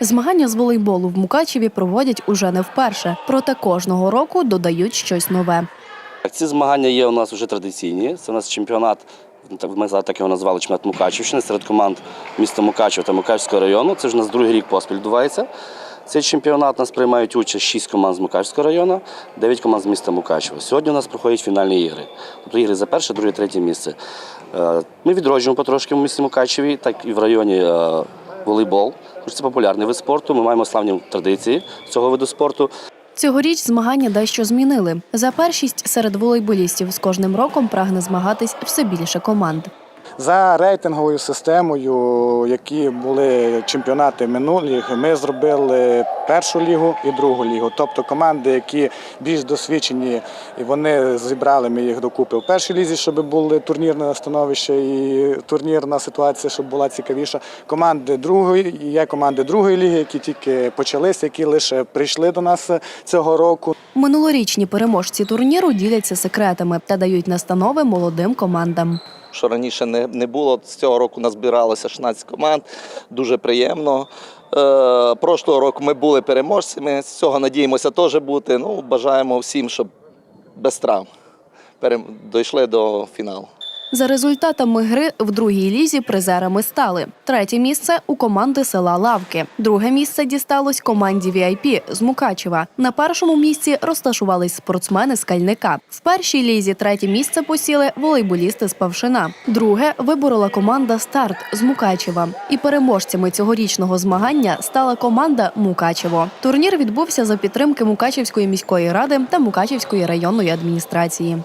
Змагання з волейболу в Мукачеві проводять уже не вперше, проте кожного року додають щось нове. Ці змагання є у нас вже традиційні. Це у нас чемпіонат, ми так його назвали чемпіонат Мукачівщини серед команд міста Мукачева та Мукачівського району. Це вже у нас другий рік поспіль відбувається. Цей чемпіонат нас приймають участь 6 команд з Мукачівського району, 9 команд з міста Мукачева. Сьогодні у нас проходять фінальні ігри. Тобто ігри за перше, друге, третє місце. Е, Ми відроджуємо потрошки в місті Мукачеві, так і в районі е, волейбол. Що Це популярний вид спорту. Ми маємо славні традиції цього виду спорту. Цьогоріч змагання дещо змінили. За першість серед волейболістів з кожним роком прагне змагатись все більше команд. За рейтинговою системою, які були чемпіонати минулих, ми зробили першу лігу і другу лігу. Тобто команди, які більш досвідчені, вони зібрали ми їх докупи в першій лізі, щоб було турнірне становище і турнірна ситуація, щоб була цікавіша. Команди другої є команди другої ліги, які тільки почалися, які лише прийшли до нас цього року. Минулорічні переможці турніру діляться секретами та дають настанови молодим командам. Що раніше не, не було. З цього року назбиралося 16 команд. Дуже приємно. Е, прошлого року ми були переможцями. З цього надіємося теж бути. Ну, бажаємо всім, щоб без травм дійшли до фіналу. За результатами гри в другій лізі призерами стали третє місце у команди села Лавки. Друге місце дісталось команді VIP з Мукачева. На першому місці розташувались спортсмени з Кальника. В першій лізі третє місце посіли волейболісти з Павшина. Друге виборола команда Старт з Мукачева. І переможцями цьогорічного змагання стала команда Мукачево. Турнір відбувся за підтримки Мукачевської міської ради та Мукачевської районної адміністрації.